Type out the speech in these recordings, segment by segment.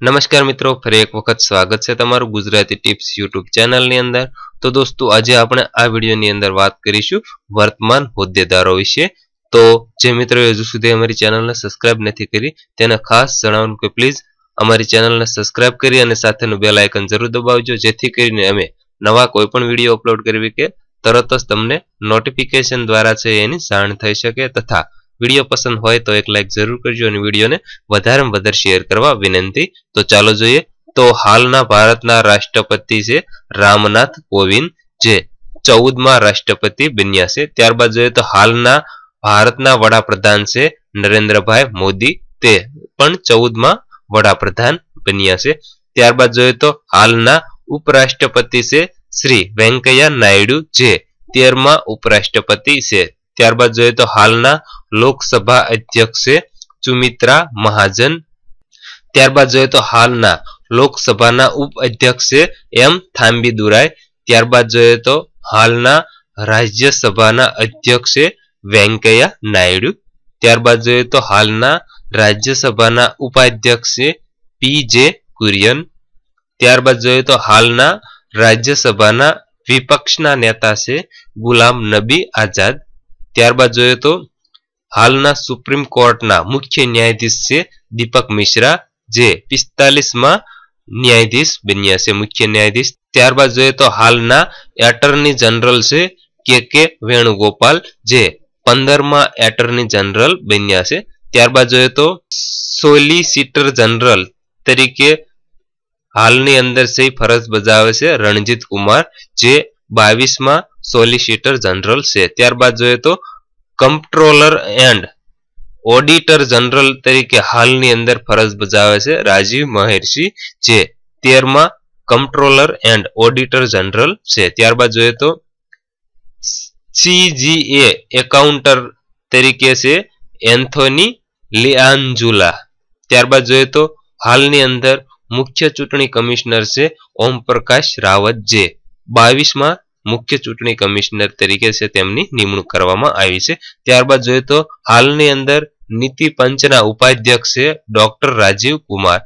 નમસ્કાર મિત્રો, ફરી એક વખત સ્વાગત છે તમારું ગુજરાતી ટિપ્સ યુટ્યુબ ચેનલની અંદર. તો દોસ્તો, આજે આપણે આ વિડીયોની અંદર વાત કરીશું વર્તમાન હોદ્દેદારો વિશે. તો જે મિત્રો હજુ સુધી અમારી ચેનલને સબસ્ક્રાઇબ નથી કરી, તેને ખાસ જણાવવાનું કે પ્લીઝ અમારી ચેનલને સબસ્ક્રાઇબ કરી અને સાથેનું બેલ આઇકન જરૂર દબાવજો, જેથી કરીને અમે નવા કોઈ પણ વીડિયો અપલોડ કરવી કે તરત જ તમને નોટિફિકેશન દ્વારા છે એની જાણ થઈ શકે તથા વીડિયો પસંદ હોય તો એક લાઈક જરૂર કરજો અને વિડીયોને વધારેમાં વધારે શેર કરવા વિનંતી. તો ચાલો જોઈએ. તો હાલના ભારતના રાષ્ટ્રપતિ છે રામનાથ કોવિંદ. જે ચૌદમાં રાષ્ટ્રપતિ બન્યા છે. ત્યારબાદ જોઈએ તો હાલના ભારતના વડાપ્રધાન છે નરેન્દ્રભાઈ મોદી. તે પણ ચૌદમાં વડાપ્રધાન બન્યા છે. ત્યારબાદ જોઈએ તો હાલના ઉપરાષ્ટ્રપતિ છે શ્રી વેંકૈયા નાયડુ. જે તેરમાં ઉપરાષ્ટ્રપતિ છે. ત્યારબાદ જોઈએ તો હાલના લોકસભા અધ્યક્ષ સુમિત્રા મહાજન. ત્યારબાદ જોઈએ તો હાલના લોકસભાના ઉપ અધ્યક્ષ એમ થાંબી દુરાય ત્યારબાદ જોઈએ તો હાલના રાજ્યસભાના અધ્યક્ષે વેંકૈયા નાયડુ. ત્યારબાદ જોઈએ તો હાલના રાજ્યસભાના ઉપાધ્યક્ષ પી જે કુરિયન. ત્યારબાદ જોઈએ તો હાલના રાજ્યસભાના વિપક્ષના નેતા છે ગુલામ નબી આઝાદ. ત્યારબાદ જોઈએ તો હાલના સુપ્રીમ કોર્ટના મુખ્ય ન્યાયાધીશ છે દીપક મિશ્રા, જે પિસ્તાલીસમાં ન્યાયાધીશ બન્યા છે મુખ્ય ન્યાયાધીશ. ત્યારબાદ જોઈએ તો હાલના એટર્ની જનરલ છે કે કે વેણુગોપાલ, જે પંદરમાં એટર્ની જનરલ બન્યા છે. ત્યારબાદ જોઈએ તો સોલિસિટર જનરલ તરીકે હાલની અંદર છે ફરજ બજાવે છે રણજીત કુમાર જે બાવીસમાં સોલિસિટર જનરલ છે. ત્યારબાદ જોઈએ તો કમ્પ્ટ્રોલર એન્ડ ઓડિટર જનરલ તરીકે હાલની અંદર ફરજ બજાવે છે રાજીવ મહેર્ષિ જે તેરમાં કમ્પ્ટ્રોલર એન્ડ ઓડિટર જનરલ છે. ત્યારબાદ જોઈએ તો સીજીએ એકાઉન્ટર તરીકે છે એન્થોની લિઆન્જુલા ત્યારબાદ જોઈએ તો હાલની અંદર મુખ્ય ચૂંટણી કમિશનર છે ઓમ પ્રકાશ રાવત જે બાવીસમાં મુખ્ય ચૂંટણી કમિશનર તરીકે છે તેમની નિમણૂક કરવામાં આવી છે. ત્યારબાદ જોઈએ તો હાલની અંદર નીતિ પંચના ઉપાધ્યક્ષ છે ડોક્ટર રાજીવ કુમાર.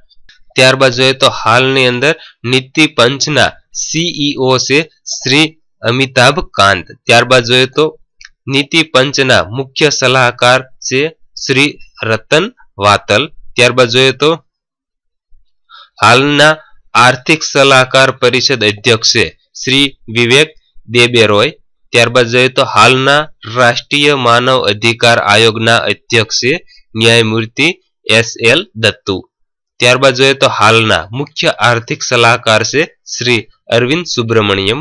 ત્યારબાદ જોઈએ તો હાલની અંદર નીતિ પંચના સીઈઓ છે શ્રી અમિતાભ કાંત. ત્યારબાદ જોઈએ તો નીતિ પંચના મુખ્ય સલાહકાર છે શ્રી રતન વાતલ. ત્યારબાદ જોઈએ તો હાલના આર્થિક સલાહકાર પરિષદ અધ્યક્ષ છે શ્રી વિવેક દેબેરોય ત્યારબાદ જોઈએ તો હાલના રાષ્ટ્રીય માનવ અધિકાર આયોગના અધ્યક્ષ ન્યાયમૂર્તિ એસ એલ દત્તુ. ત્યારબાદ જોઈએ તો હાલના મુખ્ય આર્થિક સલાહકાર છે શ્રી અરવિંદ સુબ્રમણ્યમ.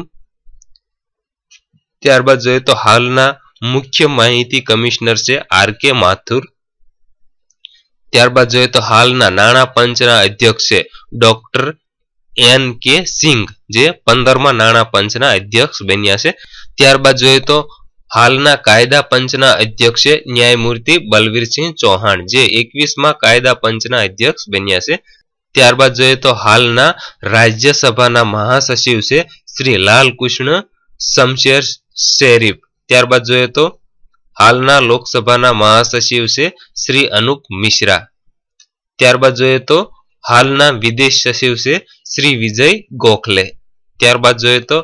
ત્યારબાદ જોઈએ તો હાલના મુખ્ય માહિતી કમિશનર છે આર કે માથુર. ત્યારબાદ જોઈએ તો હાલના નાણાં પંચના અધ્યક્ષ છે ડોક્ટર એન કે સિંઘ, જે પંદરમાં નાણાં પંચના અધ્યક્ષ બન્યા છે. ત્યારબાદ જોઈએ તો હાલના કાયદા પંચના અધ્યક્ષ છે ન્યાયમૂર્તિ બલવીરસિંહ ચૌહાણ, જે એકવીસમાં કાયદા પંચના અધ્યક્ષ બન્યા છે. ત્યારબાદ જોઈએ તો હાલના રાજ્યસભાના મહાસચિવ છે શ્રી લાલકૃષ્ણ શમશેર શેરીફ. ત્યારબાદ જોઈએ તો હાલના લોકસભાના મહાસચિવ છે શ્રી અનુપ મિશ્રા. ત્યારબાદ જોઈએ તો હાલના વિદેશ સચિવ છે શ્રી વિજય ગોખલે. ત્યારબાદ જોઈએ તો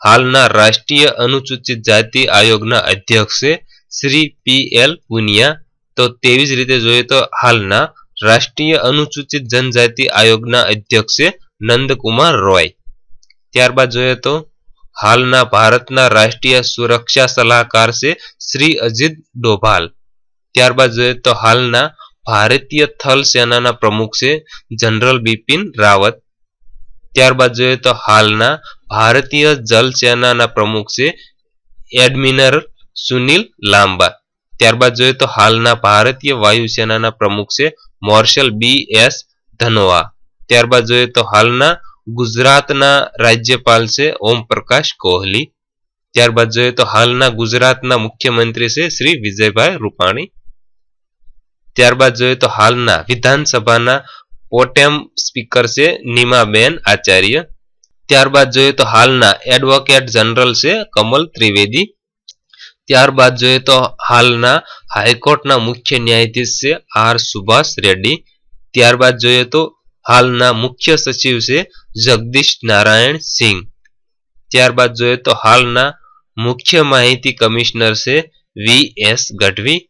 હાલના રાષ્ટ્રીય અનુસૂચિત જાતિ આયોગના અધ્યક્ષ છે શ્રી પી એલ પુનિયા. તો તેવી જ રીતે જોઈએ તો હાલના રાષ્ટ્રીય અનુસૂચિત જનજાતિ આયોગના અધ્યક્ષ છે નંદકુમાર રોય. ત્યારબાદ જોઈએ તો હાલના ભારતના રાષ્ટ્રીય સુરક્ષા સલાહકાર છે શ્રી અજીત ડોભાલ. ત્યારબાદ જોઈએ તો હાલના ભારતીય થલ સેનાના પ્રમુખ છે જનરલ બિપિન રાવત. ત્યારબાદ જોઈએ તો હાલના ભારતીય જલ સેનાના પ્રમુખ છે એડમિનર સુનિલ લાંબા. ત્યારબાદ જોઈએ તો હાલના ભારતીય વાયુસેનાના પ્રમુખ છે મોર્શલ બી એસ ધનોઆ. ત્યારબાદ જોઈએ તો હાલના ગુજરાતના રાજ્યપાલ છે ઓમ પ્રકાશ કોહલી. ત્યારબાદ જોઈએ તો હાલના ગુજરાતના મુખ્યમંત્રી છે શ્રી વિજયભાઈ રૂપાણી. ત્યારબાદ જોઈએ તો હાલના વિધાનસભાના પોટેમ સ્પીકર છે નીમાબેન આચાર્ય. ત્યારબાદ જોઈએ તો હાલના એડવોકેટ જનરલ છે કમલ ત્રિવેદી. ત્યારબાદ જોઈએ તો હાલના હાઈકોર્ટના મુખ્ય ન્યાયાધીશ છે આર સુભાષ રેડ્ડી. ત્યારબાદ જોઈએ તો હાલના મુખ્ય સચિવ છે જગદીશ નારાયણ સિંહ ત્યારબાદ જોઈએ તો હાલના મુખ્ય માહિતી કમિશનર છે વી એસ ગઢવી.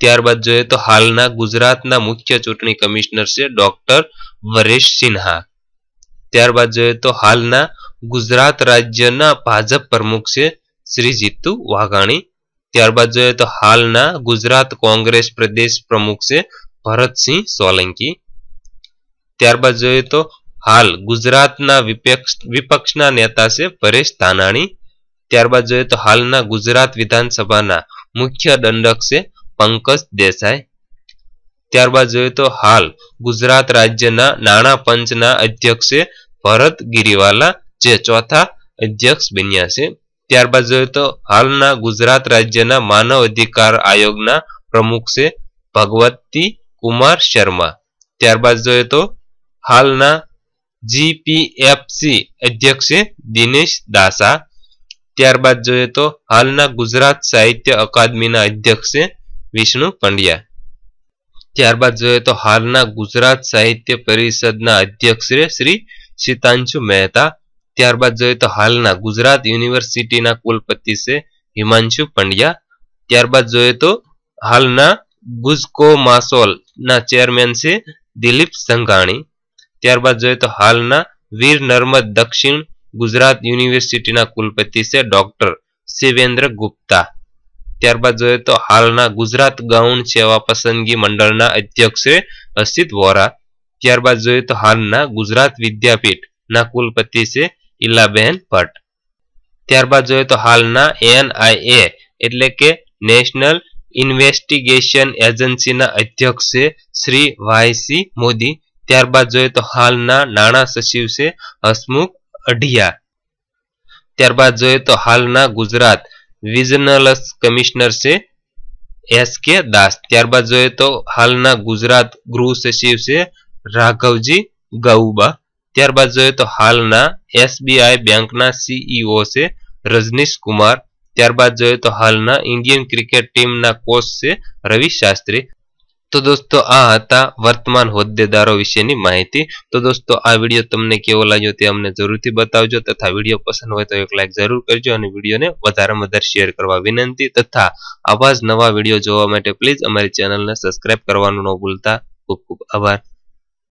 ત્યારબાદ જોઈએ તો હાલના ગુજરાતના મુખ્ય ચૂંટણી કમિશનર છે ડોક્ટર વરેશ સિન્હા. ત્યારબાદ જોઈએ તો હાલના ગુજરાત રાજ્યના ભાજપ પ્રમુખ છે શ્રી જીતુ વાઘાણી. ત્યારબાદ જોઈએ તો હાલના ગુજરાત કોંગ્રેસ પ્રદેશ પ્રમુખ છે ભરતસિંહ સોલંકી. ત્યારબાદ જોઈએ તો હાલ ગુજરાતના વિપક્ષ, વિપક્ષના નેતા છે પરેશ ધાનાણી. ત્યારબાદ જોઈએ તો હાલના ગુજરાત વિધાનસભાના મુખ્ય દંડક છે પંકજ દેસાઈ. ત્યારબાદ જોઈએ તો હાલ ગુજરાત રાજ્યના નાણાં પંચના અધ્યક્ષે ભરત ગિરીવાલા, જે ચોથા અધ્યક્ષ બન્યા છે. ત્યારબાદ જોઈએ તો હાલના ગુજરાત રાજ્યના માનવ અધિકાર આયોગના પ્રમુખ છે ભગવતી કુમાર શર્મા. ત્યારબાદ જોઈએ તો હાલના જીપીએફસી અધ્યક્ષ દિનેશ દાસા. ત્યારબાદ જોઈએ તો હાલના ગુજરાત સાહિત્ય અકાદમીના અધ્યક્ષ વિષ્ણુ પંડ્યા. ત્યારબાદ જોઈએ તો હાલના ગુજરાત સાહિત્ય પરિષદના અધ્યક્ષ શ્રી સીતાંશુ મહેતા. ત્યારબાદ જોઈએ તો હાલના ગુજરાત યુનિવર્સિટીના કુલપતિ છે હિમાંશુ પંડ્યા. ત્યારબાદ જોઈએ તો હાલના ગુજકો માસોલ ના ચેરમેન છે દિલીપ સંઘાણી. ત્યારબાદ જોઈએ તો હાલના વીર નર્મદ દક્ષિણ ગુજરાત યુનિવર્સિટીના કુલપતિ છે ડોક્ટર શિવેન્દ્ર ગુપ્તા. ત્યારબાદ જોઈએ તો હાલના ગુજરાત ગૌણ સેવા પસંદગી મંડળના અધ્યક્ષ છે વોરા. ત્યારબાદ જોઈએ તો હાલના ગુજરાત વિદ્યાપીઠ ના કુલપતિ છે ઇલાબેન ભટ્ટ. ત્યારબાદ જોઈએ તો હાલના એનઆઈએ એટલે કે નેશનલ ઇન્વેસ્ટિગેશન એજન્સીના અધ્યક્ષ છે શ્રી વાયસી મોદી. ત્યારબાદ જોઈએ તો હાલના નાણાં સચિવ છે હસમુખ અઢિયા. ત્યારબાદ જોઈએ તો હાલના ગુજરાત વિજનલસ કમિશનર છે એસ કે દાસ ત્યારબાદ જોઈએ તો હાલના ગુજરાત ગૃહ સચિવ છે રાઘવજી ગૌબા. ત્યારબાદ જોઈએ તો હાલના એસબીઆઈ બેંકના સીઈઓ છે રજનીશ કુમાર. ત્યારબાદ જોઈએ તો હાલના ઇન્ડિયન ક્રિકેટ ટીમના કોચ છે રવિ શાસ્ત્રી. તો દોસ્તો, આ હતા વર્તમાન હોદ્દેદારો વિશેની માહિતી. તો દોસ્તો, આ વીડિયો તમને કેવો લાગ્યો તે અમને જરૂરથી બતાવજો તથા વીડિયો પસંદ હોય તો એક લાઈક જરૂર કરજો અને વિડીયોને વધારેમાં વધારે શેર કરવા વિનંતી તથા આવા જ નવા વીડિયો જોવા માટે પ્લીઝ અમારી ચેનલને સબસ્ક્રાઇબ કરવાનું ન ભૂલતા. ખૂબ ખૂબ આભાર.